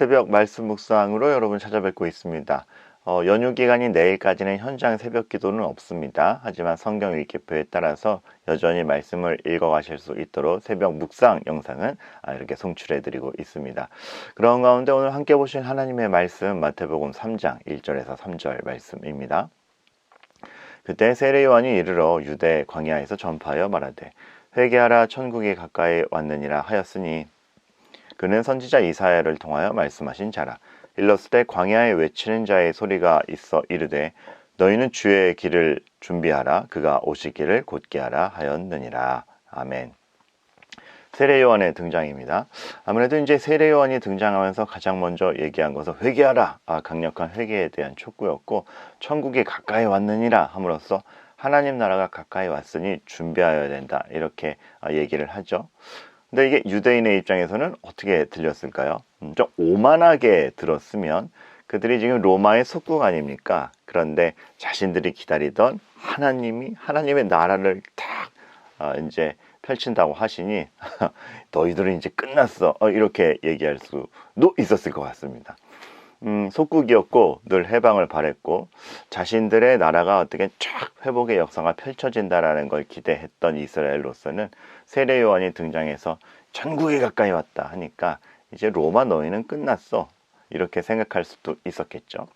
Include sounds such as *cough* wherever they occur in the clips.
새벽 말씀 묵상으로 여러분 찾아뵙고 있습니다. 어, 연휴 기간이 내일까지는 현장 새벽 기도는 없습니다. 하지만 성경 읽기표에 따라서 여전히 말씀을 읽어가실 수 있도록 새벽 묵상 영상은 아, 이렇게 송출해드리고 있습니다. 그런 가운데 오늘 함께 보실 하나님의 말씀 마태복음 3장 1절에서 3절 말씀입니다. 그때 세례 요한이 이르러 유대 광야에서 전파하여 말하되 회개하라 천국이 가까이 왔느니라 하였으니 그는 선지자 이사야를 통하여 말씀하신 자라 일렀을 때 광야에 외치는 자의 소리가 있어 이르되 너희는 주의 길을 준비하라 그가 오시기를 곧게 하라 하였느니라 아멘. 세례 요한의 등장입니다. 아무래도 이제 세례 요한이 등장하면서 가장 먼저 얘기한 것은 회개하라. 아, 강력한 회개에 대한 촉구였고 천국이 가까이 왔느니라 함으로써 하나님 나라가 가까이 왔으니 준비하여야 된다. 이렇게 아, 얘기를 하죠. 근데 이게 유대인의 입장에서는 어떻게 들렸을까요? 음, 좀 오만하게 들었으면 그들이 지금 로마의 속국 아닙니까? 그런데 자신들이 기다리던 하나님이 하나님의 나라를 딱 어, 이제 펼친다고 하시니 *laughs* 너희들은 이제 끝났어 어, 이렇게 얘기할 수도 있었을 것 같습니다. 음, 속국이었고 늘 해방을 바랬고 자신들의 나라가 어떻게 쫙 회복의 역사가 펼쳐진다라는 걸 기대했던 이스라엘로서는 세례 요한이 등장해서 천국이 가까이 왔다 하니까 이제 로마 너희는 끝났어 이렇게 생각할 수도 있었겠죠.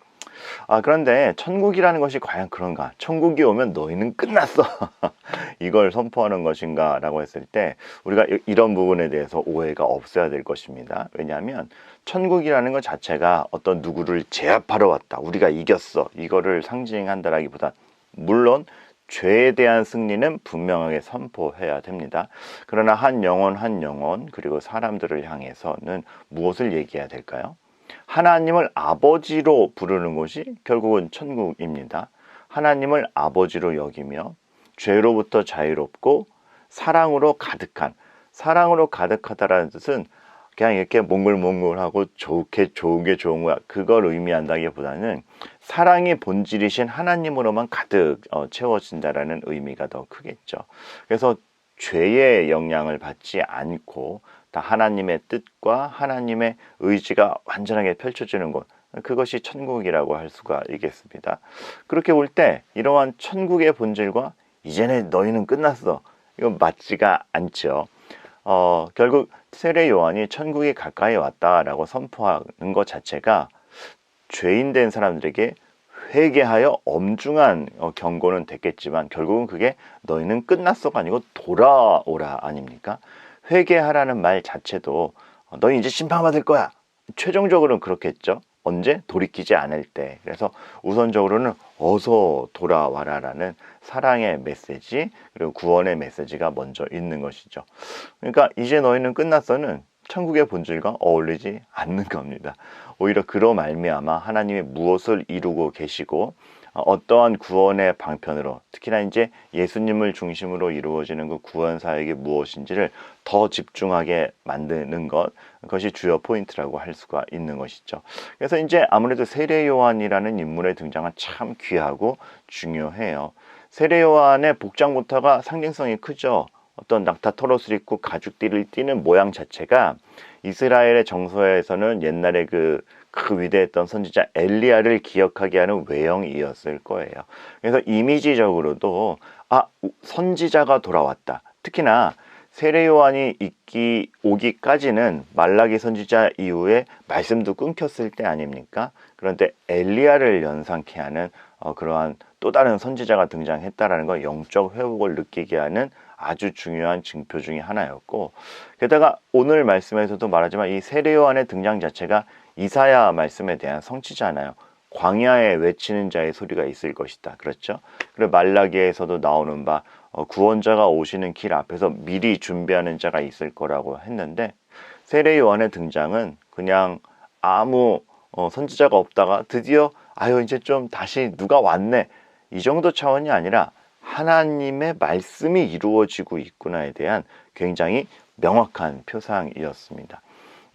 아, 그런데 천국이라는 것이 과연 그런가? 천국이 오면 너희는 끝났어. *laughs* 이걸 선포하는 것인가? 라고 했을 때 우리가 이런 부분에 대해서 오해가 없어야 될 것입니다. 왜냐하면 천국이라는 것 자체가 어떤 누구를 제압하러 왔다. 우리가 이겼어. 이거를 상징한다라기보다 물론 죄에 대한 승리는 분명하게 선포해야 됩니다. 그러나 한 영혼 한 영혼 그리고 사람들을 향해서는 무엇을 얘기해야 될까요? 하나님을 아버지로 부르는 것이 결국은 천국입니다. 하나님을 아버지로 여기며 죄로부터 자유롭고 사랑으로 가득한 사랑으로 가득하다라는 뜻은 그냥 이렇게 몽글몽글하고 좋게 좋은 게 좋은 거야 그걸 의미한다기보다는 사랑의 본질이신 하나님으로만 가득 어, 채워진다라는 의미가 더 크겠죠. 그래서 죄의 영향을 받지 않고 다 하나님의 뜻과 하나님의 의지가 완전하게 펼쳐지는 곳. 그것이 천국이라고 할 수가 있겠습니다. 그렇게 볼 때 이러한 천국의 본질과 이제는 너희는 끝났어. 이건 맞지가 않죠. 어, 결국 세례 요한이 천국이 가까이 왔다라고 선포하는 것 자체가 죄인 된 사람들에게 회개하여 엄중한 어, 경고는 됐겠지만 결국은 그게 너희는 끝났어가 아니고 돌아오라 아닙니까? 회개하라는 말 자체도 어, 너희 이제 심판받을 거야. 최종적으로는 그렇겠죠. 언제 돌이키지 않을 때. 그래서 우선적으로는 어서 돌아와라라는 사랑의 메시지 그리고 구원의 메시지가 먼저 있는 것이죠. 그러니까 이제 너희는 끝났어는 천국의 본질과 어울리지 않는 겁니다. 오히려 그로 말미암아 하나님이 무엇을 이루고 계시고 어, 어떠한 구원의 방편으로 특히나 이제 예수님을 중심으로 이루어지는 그 구원 사역이 무엇인지를 더 집중하게 만드는 것 그것이 주요 포인트라고 할 수가 있는 것이죠. 그래서 이제 아무래도 세례 요한이라는 인물의 등장은 참 귀하고 중요해요. 세례 요한의 복장부터가 상징성이 크죠. 어떤 낙타 털옷을 입고 가죽띠를 띠는 모양 자체가 이스라엘의 정서에서는 옛날에 그 그 위대했던 선지자 엘리야를 기억하게 하는 외형이었을 거예요. 그래서 이미지적으로도 아 선지자가 돌아왔다. 특히나 세례 요한이 있기 오기까지는 말라기 선지자 이후에 말씀도 끊겼을 때 아닙니까? 그런데 엘리야를 연상케 하는 어, 그러한 또 다른 선지자가 등장했다라는 걸 영적 회복을 느끼게 하는 아주 중요한 증표 중의 하나였고 게다가 오늘 말씀에서도 말하지만 이 세례 요한의 등장 자체가 이사야 말씀에 대한 성취잖아요. 광야에 외치는 자의 소리가 있을 것이다. 그렇죠? 그리고 말라기에서도 나오는 바 어, 구원자가 오시는 길 앞에서 미리 준비하는 자가 있을 거라고 했는데 세례 요한의 등장은 그냥 아무 어, 선지자가 없다가 드디어 아유 이제 좀 다시 누가 왔네 이 정도 차원이 아니라 하나님의 말씀이 이루어지고 있구나에 대한 굉장히 명확한 표상이었습니다.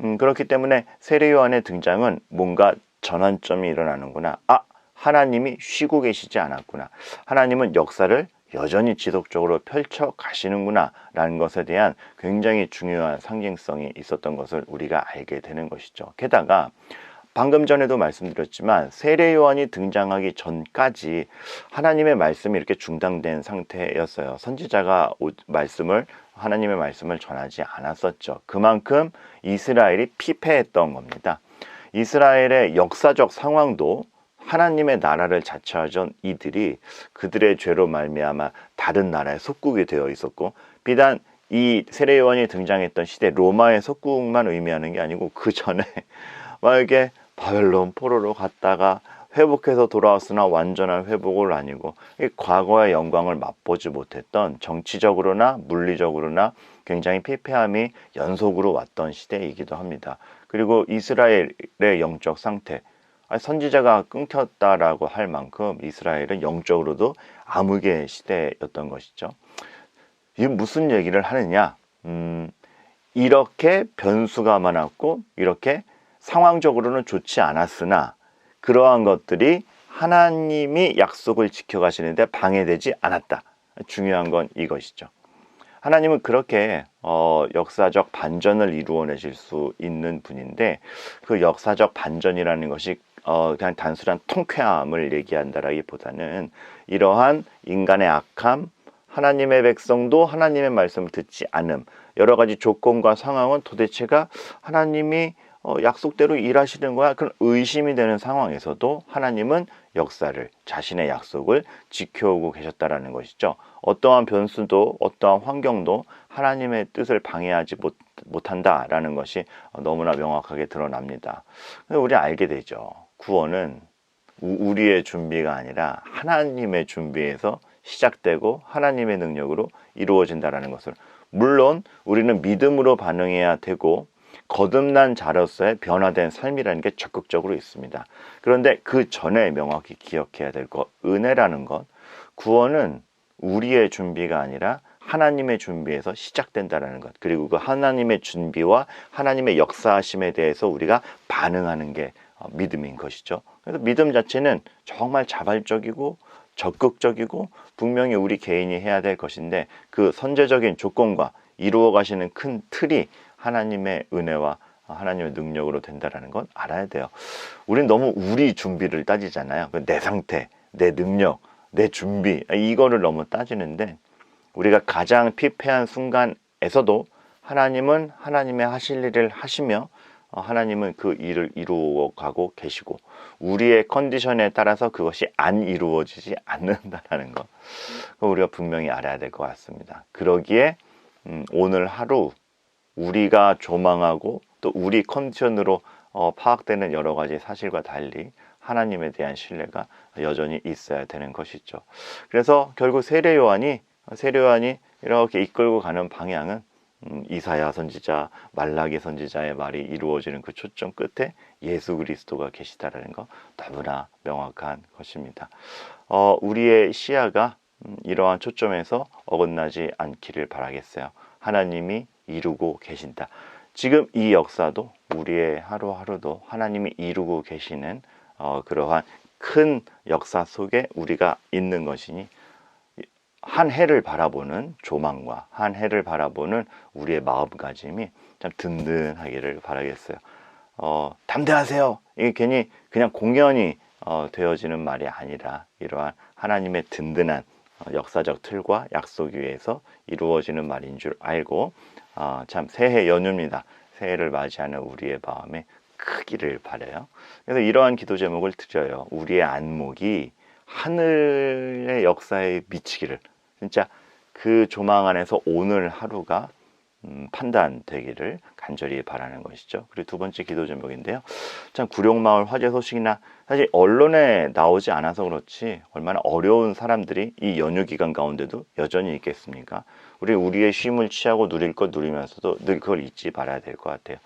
음, 그렇기 때문에 세례 요한의 등장은 뭔가 전환점이 일어나는구나. 아, 하나님이 쉬고 계시지 않았구나. 하나님은 역사를 여전히 지속적으로 펼쳐 가시는구나 라는 것에 대한 굉장히 중요한 상징성이 있었던 것을 우리가 알게 되는 것이죠. 게다가 방금 전에도 말씀드렸지만 세례 요한이 등장하기 전까지 하나님의 말씀이 이렇게 중단된 상태였어요. 선지자가 말씀을 하나님의 말씀을 전하지 않았었죠. 그만큼 이스라엘이 피폐했던 겁니다. 이스라엘의 역사적 상황도 하나님의 나라를 자처하던 이들이 그들의 죄로 말미암아 다른 나라의 속국이 되어 있었고 비단 이 세례 요한이 등장했던 시대 로마의 속국만 의미하는 게 아니고 그 전에 *laughs* 만약에 바벨론 포로로 갔다가 회복해서 돌아왔으나 완전한 회복을 아니고 과거의 영광을 맛보지 못했던 정치적으로나 물리적으로나 굉장히 피폐함이 연속으로 왔던 시대이기도 합니다. 그리고 이스라엘의 영적 상태, 선지자가 끊겼다라고 할 만큼 이스라엘은 영적으로도 암흑의 시대였던 것이죠. 이게 무슨 얘기를 하느냐? 음, 이렇게 변수가 많았고 이렇게 상황적으로는 좋지 않았으나 그러한 것들이 하나님이 약속을 지켜가시는데 방해되지 않았다. 중요한 건 이것이죠. 하나님은 그렇게 어, 역사적 반전을 이루어내실 수 있는 분인데 그 역사적 반전이라는 것이 어, 그냥 단순한 통쾌함을 얘기한다라기보다는 이러한 인간의 악함, 하나님의 백성도 하나님의 말씀을 듣지 않음, 여러 가지 조건과 상황은 도대체가 하나님이 어, 약속대로 일하시는 거야. 그런 의심이 되는 상황에서도 하나님은 역사를 자신의 약속을 지켜오고 계셨다라는 것이죠. 어떠한 변수도 어떠한 환경도 하나님의 뜻을 방해하지 못, 못한다라는 것이 너무나 명확하게 드러납니다. 우리 알게 되죠. 구원은 우리의 준비가 아니라 하나님의 준비에서 시작되고 하나님의 능력으로 이루어진다라는 것을 물론 우리는 믿음으로 반응해야 되고 거듭난 자로서의 변화된 삶이라는 게 적극적으로 있습니다. 그런데 그 전에 명확히 기억해야 될 것, 은혜라는 것, 구원은 우리의 준비가 아니라 하나님의 준비에서 시작된다라는 것. 그리고 그 하나님의 준비와 하나님의 역사하심에 대해서 우리가 반응하는 게 어, 믿음인 것이죠. 그래서 믿음 자체는 정말 자발적이고 적극적이고 분명히 우리 개인이 해야 될 것인데 그 선제적인 조건과 이루어 가시는 큰 틀이 하나님의 은혜와 하나님의 능력으로 된다라는 건 알아야 돼요. 우린 너무 우리 준비를 따지잖아요. 그내 상태, 내 능력, 내 준비 이거를 너무 따지는데 우리가 가장 피폐한 순간에서도 하나님은 하나님의 하실 일을 하시며 어, 하나님은 그 일을 이루어 가고 계시고 우리의 컨디션에 따라서 그것이 안 이루어지지 않는다는 것 우리가 분명히 알아야 될 것 같습니다. 그러기에 음, 오늘 하루 우리가 조망하고 또 우리 컨디션으로 어, 파악되는 여러 가지 사실과 달리 하나님에 대한 신뢰가 여전히 있어야 되는 것이죠. 그래서 결국 세례 요한이 세례 요한이 이렇게 이끌고 가는 방향은 음, 이사야 선지자, 말라기 선지자의 말이 이루어지는 그 초점 끝에 예수 그리스도가 계시다라는 거 너무나 명확한 것입니다. 어, 우리의 시야가 음, 이러한 초점에서 어긋나지 않기를 바라겠어요. 하나님이 이루고 계신다. 지금 이 역사도 우리의 하루하루도 하나님이 이루고 계시는 어, 그러한 큰 역사 속에 우리가 있는 것이니 한 해를 바라보는 조망과 한 해를 바라보는 우리의 마음가짐이 참 든든하기를 바라겠어요. 어, 담대하세요. 이게 괜히 그냥 공연이 어, 되어지는 말이 아니라 이러한 하나님의 든든한 어, 역사적 틀과 약속 위에서 이루어지는 말인 줄 알고 어, 참 새해 연휴입니다. 새해를 맞이하는 우리의 마음에 크기를 바래요. 그래서 이러한 기도 제목을 드려요. 우리의 안목이 하늘의 역사에 미치기를 진짜 그 조망 안에서 오늘 하루가 음, 판단되기를 간절히 바라는 것이죠. 그리고 두 번째 기도 제목인데요. 참 구룡마을 화재 소식이나 사실 언론에 나오지 않아서 그렇지 얼마나 어려운 사람들이 이 연휴 기간 가운데도 여전히 있겠습니까? 우리 우리의 쉼을 취하고 누릴 것 누리면서도 늘 그걸 잊지 말아야 될 것 같아요.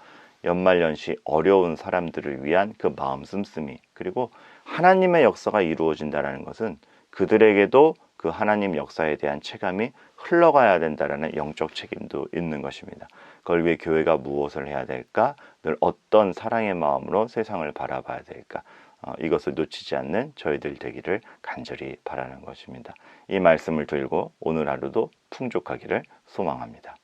연말연시 어려운 사람들을 위한 그 마음 씀씀이 그리고 하나님의 역사가 이루어진다는 것은 그들에게도 그 하나님 역사에 대한 체감이 흘러가야 된다라는 영적 책임도 있는 것입니다. 그걸 위해 교회가 무엇을 해야 될까? 늘 어떤 사랑의 마음으로 세상을 바라봐야 될까? 어, 이것을 놓치지 않는 저희들 되기를 간절히 바라는 것입니다. 이 말씀을 들고 오늘 하루도 풍족하기를 소망합니다.